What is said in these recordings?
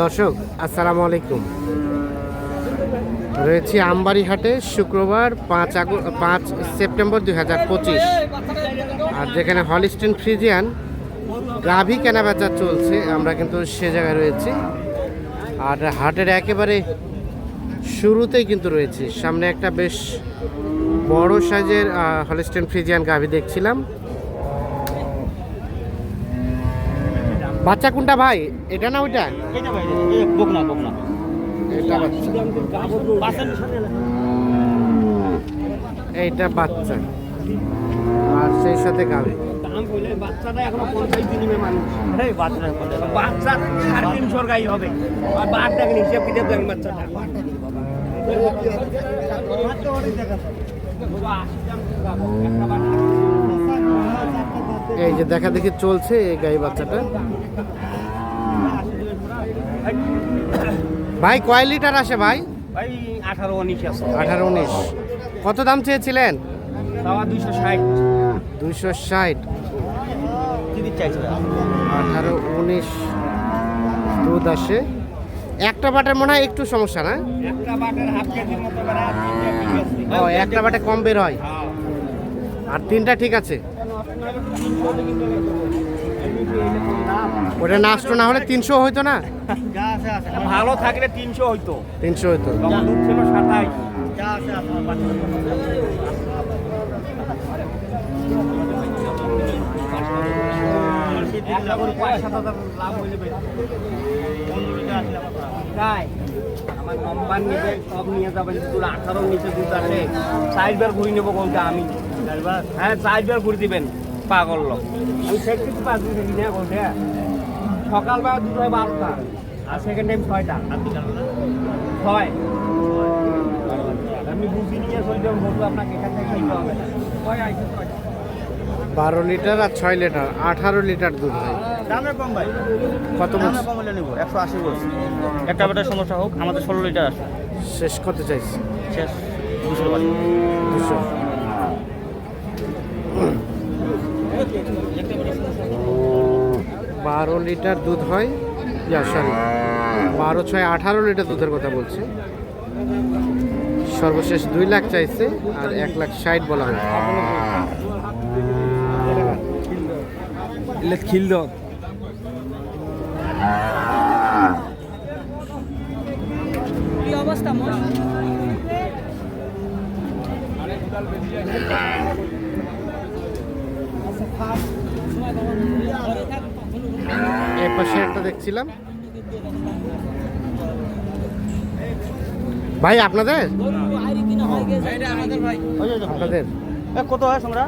দর্শক, আসসালামু আলাইকুম। রয়েছি আমবাড়ি হাটে শুক্রবার পাঁচ আগু, পাঁচ সেপ্টেম্বর দুই হাজার পঁচিশ। আর যেখানে হলিস্টিন ফ্রিজিয়ান গাভী কেনা বেচা চলছে, আমরা কিন্তু সে জায়গায় রয়েছি। আর হাটের একেবারে শুরুতেই কিন্তু রয়েছে। সামনে একটা বেশ বড় সাইজের হলিস্টিন ফ্রিজিয়ান গাভী দেখছিলাম। বাচ্চা কোনটা ভাই? এটা না ওইটা? এটা ভাই এটা বাচ্চা। এইটা বাচ্চা। আর সেই সাথে গাবে বাচ্চাটা এখনও পঞ্চাশ দিনই মানুষ বাচ্চা সাড়ে হবে দেখেন বাচ্চাটা এই যে দেখা দেখি চলছে এই গাই বাচ্চাটা। ভাই কয় লিটার আসে ভাই? ভাই আঠারো উনিশ আছে। আঠারো উনিশ। কত দাম চেয়েছিলেন? দুইশো ষাট। দুইশো ষাট। আঠারো উনিশ দুধ আসে। একটা বাটের মনে হয় একটু সমস্যা না। ও একটা বাটে কম বের হয়। হ্যাঁ। আর তিনটা ঠিক আছে? ওটা নাষ্ট না হলে তিনশো হইতো না? ভালো থাকলে তিনশো হইতো। তিনশো হইতো। তাই আমার নম্বর নিবে সব নিয়ে যাবেন দুধ আঠারো নিচে দুধ আছে। চারবার ঘুরি নেব কোনটা আমি। হ্যাঁ চারবার ঘুরি দিবেন। পাগল লোক। আমি সেট কিছু পাঁচ দিন থাকি না কোনটা সকালবেলা দুধ হয় বারোটা আর সেকেন্ড টাইম ছয়টা। ছয়। আপনি বুঝি নিয়ে চলতে বলব আপনাকে এখান থেকে হবে না। ছয় আইসে ছয়টা বারো লিটার আর ছয় লিটার আঠারো লিটার দুধ হয় দামে কম ভাই? কত? কম হলে নেব একশো আশি বলছি। একটা বেটার সমস্যা হোক আমাদের ষোলো লিটার আসবে শেষ করতে চাইছি। শেষ দুশো বাড়ি দুশো বারো লিটার দুধ হয়। সরি বারো ছয় আঠারো লিটার দুধের কথা বলছে। সর্বশেষ দুই লাখ চাইছে আর এক লাখ ষাট বলা হয়। খিল অবস্থা মোর এই পাশে একটা দেখছিলাম। ভাই আপনাদের? আপনাদের। কত হয় তোমরা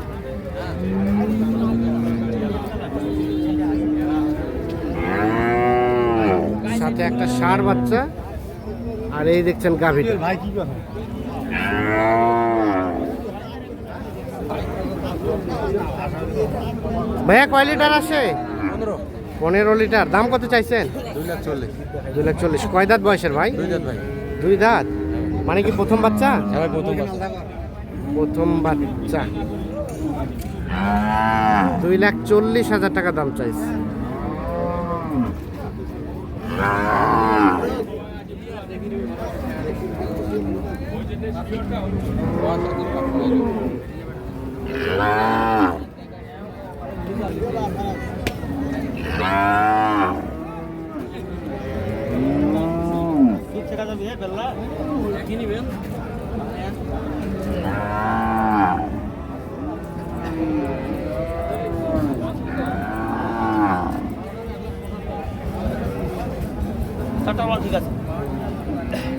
সাথে একটা ষাঁড় বাচ্চা। আর এই দেখছেন গাভীটা। ভাই কি কথা? ভাইয়া কয় লিটার আসে? পনেরো লিটার। দাম কত চাইছেন? দুই লাখ চল্লিশ। দুই লাখ চল্লিশ। কয় দাঁত বয়সের ভাই? দুই লাখ ভাই। দুই দাঁত? মানে কি প্রথম বাচ্চা? সবাই প্রথম বাচ্চা। প্রথম বাচ্চা। দুই লাখ চল্লিশ হাজার টাকা দাম চাইছে।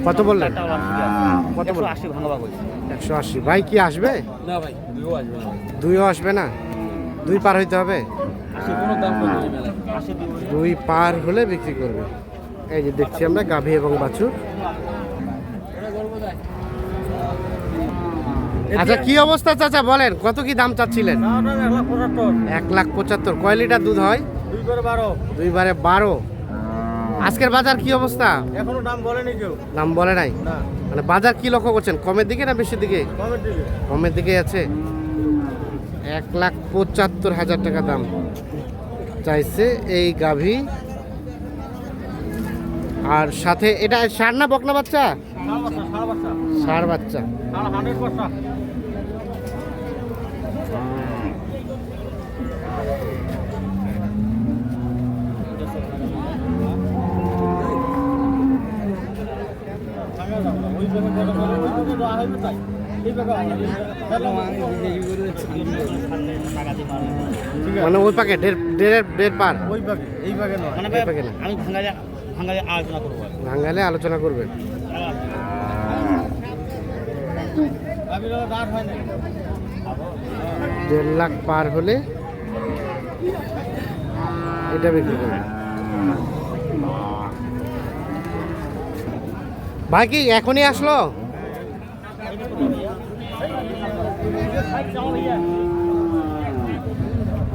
কত বললেন? কত একশো আশি ভাঙবা একশো আশি। ভাই কি আসবে? না ভাই দুইও আসবে না। দুইও আসবে না? দুই পার হইতে হবে? দুই পার হলে বিক্রি করবে। এই যে দেখছি আমরা গাভী এবং বাছুর। আচ্ছা। কি অবস্থা চাচা বলেন কত কি দাম চাচ্ছিলেন? এক লাখ পঁচাত্তর। কয় লিটার দুধ হয়? দুইবারে বারো। আজকের বাজার কি অবস্থা? এখনও দাম বলেনি কেউ। দাম বলে নাই? মানে বাজার কি লক্ষ্য করছেন? কমের দিকে না কমের দিকে। কমের দিকে আছে। এক লাখ পঁচাত্তর হাজার টাকা দাম। চাইছে এই গাভী। আর সাথে এটা সার না বকনা বাচ্চা? সার বাচ্চা। মানে ওই পাকে দেড় দেড় দেড় পার? ওই ভাগে এই ভাগে নয় মানে পাকে না আমি ভাঙালে ভাঙালে আলোচনা করব। ভাঙ্গালে আলোচনা করবেন। দেড় লাখ পার হলে এটা বিক্রি করবেন। ভাই কি এখনই আসলো?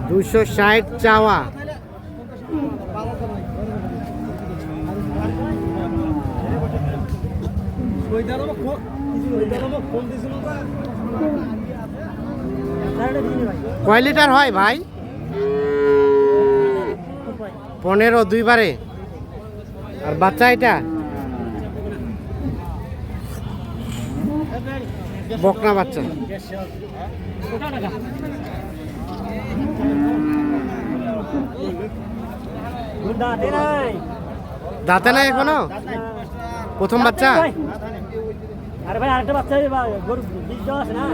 দুশো ষাট চাওয়া। কয় লিটার হয় ভাই? পনেরো দুইবারে। আর বাচ্চা এটা? বকনা বাচ্চা। দাঁতে নাই এখনও? প্রথম বাচ্চা? আরে ভাই আরেকটা বাচ্চা গরু বীজ দেওয়া আছে না?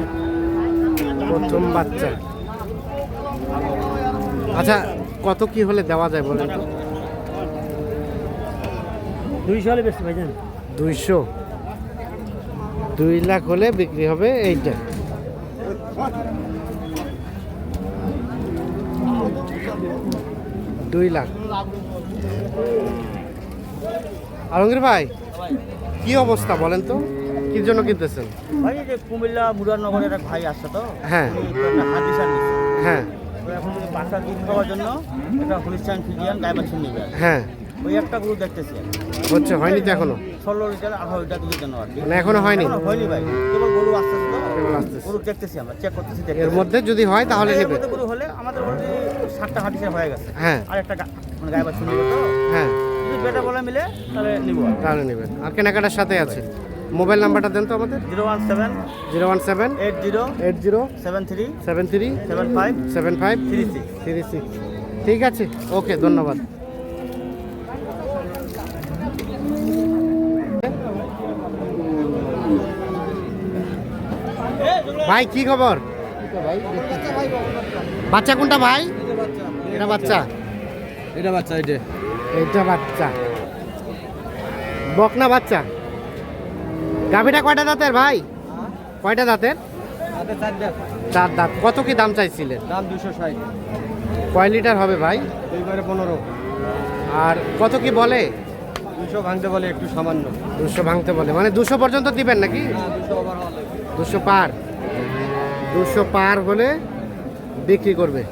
প্রথম বাচ্চা। আচ্ছা কত কি হলে দেওয়া যায় বলেন? দুইশো হলে বেশি ভাই জান। দুইশো? দুই লাখ হলে বিক্রি হবে এইটা। দুই লাখ। আলমগীর ভাই কি অবস্থা বলেন তো? কি জন্য কিনতেছেন? ভাই যে কুমিল্লা মুরারনগরের এক ভাই আসছে তো হ্যাঁ। হ্যাঁ। এখন বাচ্চা দুধ খাওয়ার জন্য একটা হলিস্টাইন ফিজিয়ান গায়ে বাচ্চা নিবে। হ্যাঁ। ওই একটা গরু দেখতেছি হচ্ছে হয়নি তো এখনও? ষোলো লিটার আঠারো লিটার দুধের জন্য আর কি। মানে এখনও হয়নি? এখনও হয়নি ভাই। কেবল গরু কেবল আসতেছে। গরু দেখতেছি আমরা চেক করতেছি এর মধ্যে যদি হয় তাহলে এর নেবে। মধ্যে গরু হলে আমাদের অলরেডি সাতটা সার হয়ে গেছে। হ্যাঁ। আর একটা গা- মানে গায়ে নিবে তো। হ্যাঁ। যদি বেটা বলে মিলে তাহলে নিবো তাহলে নেবেন আর কেনাকাটার সাথে আছে। মোবাইল নাম্বারটা দেন তো আমাদের। Zero one seven zero one seven eight zero eight zero seven three seven three seven five seven five three six. Three six. ঠিক আছে। ওকে ধন্যবাদ। ভাই কি খবর? বাচ্চা কোনটা ভাই? এটা বাচ্চা। এটা বাচ্চা এটা এটা বাচ্চা। বকনা বাচ্চা। গাভিটা কয়টা দাঁতের ভাই? কয়টা দাঁতের? চার দাঁত। কত কি দাম চাইছিলেন? দাম দুশো ষাট। কয় লিটার হবে ভাই? দুইবারে পনেরো। আর কত কি বলে? দুশো ভাঙতে বলে একটু সামান্য। দুশো ভাঙতে বলে। মানে দুশো পর্যন্ত দিবেন নাকি? দুশো দুশো পার। দুশো পার হলে বিক্রি করবে।